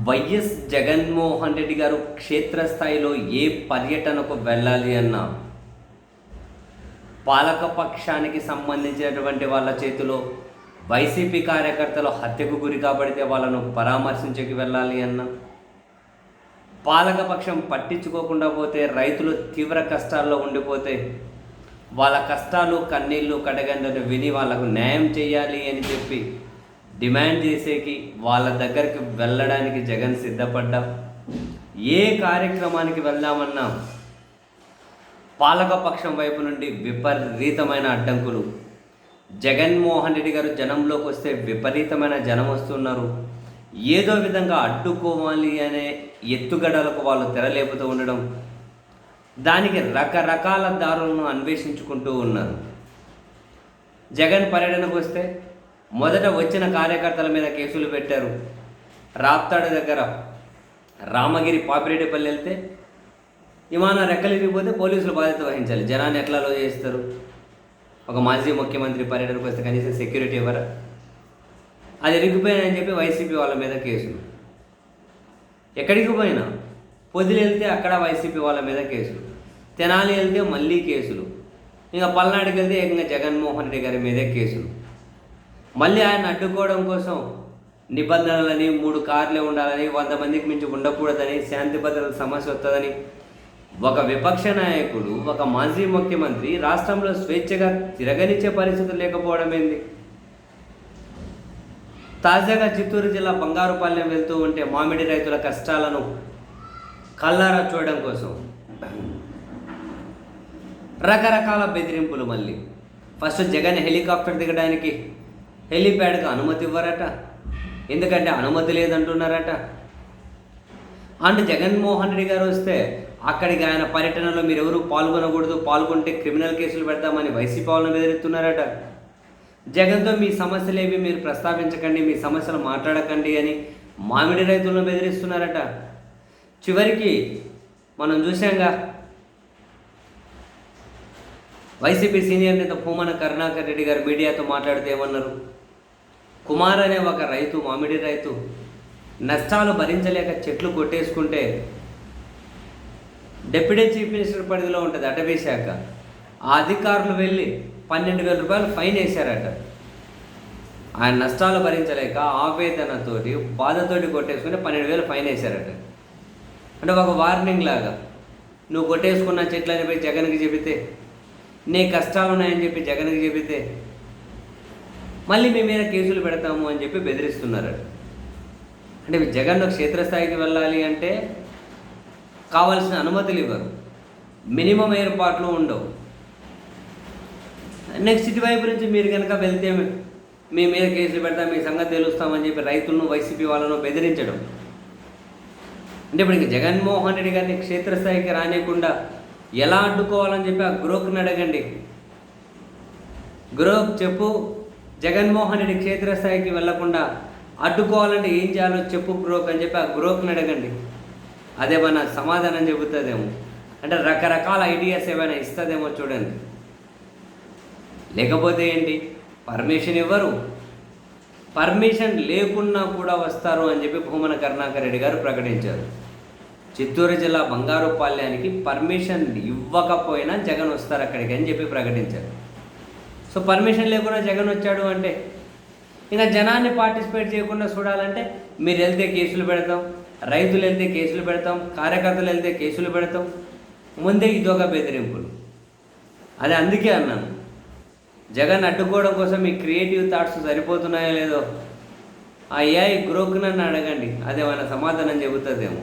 YS Jaganmohan Reddy గారు క్షేత్రస్థాయిలో ఏ పర్యటనకు వెళ్ళాలి అన్న పాలకపక్షానికి సంబంధించినటువంటి వాళ్ళ చేతిలో వైసీపీ కార్యకర్తలు హత్యకు గురి కాబడితే వాళ్ళను పరామర్శించకి వెళ్ళాలి అన్నా పాలకపక్షం పట్టించుకోకుండా పోతే రైతులు తీవ్ర కష్టాల్లో ఉండిపోతే వాళ్ళ కష్టాలు కన్నీళ్ళు కడగందని విని వాళ్ళకు న్యాయం చేయాలి అని చెప్పి డిమాండ్ చేసేకి వాళ్ళ దగ్గరికి వెళ్ళడానికి జగన్ సిద్ధపడ్డా. ఏ కార్యక్రమానికి వెళ్దామన్నా పాలకపక్షం వైపు నుండి విపరీతమైన అడ్డంకులు. జగన్మోహన్ రెడ్డి గారు జనంలోకి వస్తే విపరీతమైన జనం వస్తున్నారు. ఏదో విధంగా అడ్డుకోవాలి అనే ఎత్తుగడలకు వాళ్ళు తెరలేపుతూ ఉండడం. దానికి రకరకాల దారులను అన్వేషించుకుంటూ ఉన్నారు. జగన్ పర్యటనకు వస్తే మొదట వచ్చిన కార్యకర్తల మీద కేసులు పెట్టారు. రాప్తాడు దగ్గర రామగిరి పాపిరెడ్డిపల్లి వెళ్తే విమానం రెక్కలిరిగిపోతే పోలీసులు బాధ్యత వహించాలి. జనాన్ని ఎట్లా లో చేస్తారు? ఒక మాజీ ముఖ్యమంత్రి పర్యటనకు వస్తే కనీసం సెక్యూరిటీ ఇవ్వరా అది ఇరిగిపోయినాయని చెప్పి వైసీపీ వాళ్ళ మీద కేసులు. ఎక్కడికి పోయినా? పొదిలి వెళ్తే అక్కడ వైసీపీ వాళ్ళ మీద కేసులు. తెనాలి వెళ్తే మళ్ళీ కేసులు. ఇంకా పల్నాడుకి వెళ్తే ఏకంగా జగన్మోహన్ రెడ్డి గారి మీదే కేసులు. మళ్ళీ ఆయన అడ్డుకోవడం కోసం నిబంధనలని మూడు కార్లే ఉండాలని వంద మందికి మించి ఉండకూడదని శాంతి భద్రతల సమస్య వస్తుందని ఒక విపక్ష నాయకుడు ఒక మాజీ ముఖ్యమంత్రి రాష్ట్రంలో స్వేచ్ఛగా తిరగనిచ్చే పరిస్థితి లేకపోవడం ఏంది? తాజాగా చిత్తూరు జిల్లా బంగారుపాలెం వెళ్తూ ఉంటే మామిడి రైతుల కష్టాలను కల్లారా చూడడం కోసం రకరకాల బెదిరింపులు మళ్ళీ. ఫస్ట్ జగన్ హెలికాప్టర్ దిగడానికి హెలీప్యాడ్కి అనుమతి ఇవ్వరట? ఎందుకంటే అనుమతి లేదంటున్నారట. అంటే జగన్మోహన్ రెడ్డి గారు వస్తే అక్కడికి ఆయన పర్యటనలో మీరు ఎవరు పాల్గొనకూడదు పాల్గొంటే క్రిమినల్ కేసులు పెడతామని వైసీపీ వాళ్ళని బెదిరిస్తున్నారట. జగన్తో మీ సమస్యలేవి మీరు ప్రస్తావించకండి మీ సమస్యలు మాట్లాడకండి అని మామిడి రైతులను బెదిరిస్తున్నారట. చివరికి మనం చూసాంగా వైసీపీ సీనియర్ నేత భూమన కరుణాకర్ రెడ్డి గారు మీడియాతో మాట్లాడితే ఏమన్నారు? కుమార్ అనే ఒక రైతు మామిడి రైతు నష్టాలు భరించలేక చెట్లు కొట్టేసుకుంటే డిప్యూటీ చీఫ్ మినిస్టర్ పరిధిలో ఉంటుంది అటవీ శాఖ. ఆ అధికారులు వెళ్ళి పన్నెండు వేల రూపాయలు ఫైన్ వేశారట. ఆయన నష్టాలు భరించలేక ఆవేదనతోటి బాధతోటి కొట్టేసుకుని పన్నెండు వేలు ఫైన్ వేశారట. అంటే ఒక వార్నింగ్ లాగా. నువ్వు కొట్టేసుకున్న చెట్లని పోయి జగన్కి చెబితే నీ కష్టాలు ఉన్నాయని చెప్పి జగన్కి చెబితే మళ్ళీ మీ మీద కేసులు పెడతాము అని చెప్పి బెదిరిస్తున్నారు. అంటే జగన్ క్షేత్రస్థాయికి వెళ్ళాలి అంటే కావాల్సిన అనుమతులు ఇవ్వరు. మినిమం ఏర్పాట్లు ఉండవు. నెక్స్ట్ ఇటువైపు నుంచి మీరు కనుక వెళ్తే మీ మీద కేసులు పెడతాం మీ సంగతి తెలుస్తామని చెప్పి రైతులను వైసీపీ వాళ్ళను బెదిరించడం. అంటే ఇప్పుడు ఇంక జగన్మోహన్ రెడ్డి గారిని క్షేత్రస్థాయికి రానియకుండా ఎలా అడ్డుకోవాలని చెప్పి ఆ గ్రోక్ని అడగండి. గ్రోక్ చెప్పు. జగన్మోహన్ రెడ్డి క్షేత్రస్థాయికి వెళ్ళకుండా అడ్డుకోవాలంటే ఏం చేయాలో చెప్పు గ్రోక్ అని చెప్పి ఆ గ్రోక్ని అడగండి. అదేమన్నా సమాధానం చెబుతుందేమో. అంటే రకరకాల ఐడియాస్ ఏమైనా ఇస్తుందేమో చూడండి. లేకపోతే ఏంటి? పర్మిషన్ ఇవ్వరు. పర్మిషన్ లేకున్నా కూడా వస్తారు అని చెప్పి భూమన కరుణాకర్ రెడ్డి గారు ప్రకటించారు. చిత్తూరు జిల్లా బంగారుపాల్యానికి పర్మిషన్ ఇవ్వకపోయినా జగన్ వస్తారు అక్కడికి అని చెప్పి ప్రకటించారు. సో పర్మిషన్ లేకుండా జగన్ వచ్చాడు అంటే ఇంకా జనాన్ని పార్టిసిపేట్ చేయకుండా చూడాలంటే మీరు వెళ్తే కేసులు పెడతాం రైతులు వెళ్తే కేసులు పెడతాం కార్యకర్తలు వెళ్తే కేసులు పెడతాం ముందే ఇదొక బెదిరింపులు. అది అందుకే అన్నాను జగన్ అడ్డుకోవడం కోసం మీ క్రియేటివ్ థాట్స్ సరిపోతున్నాయో లేదో ఆ ఏఐ గ్రోక్ నన్ను అడగండి అదేమైనా సమాధానం చెబుతుందేమో.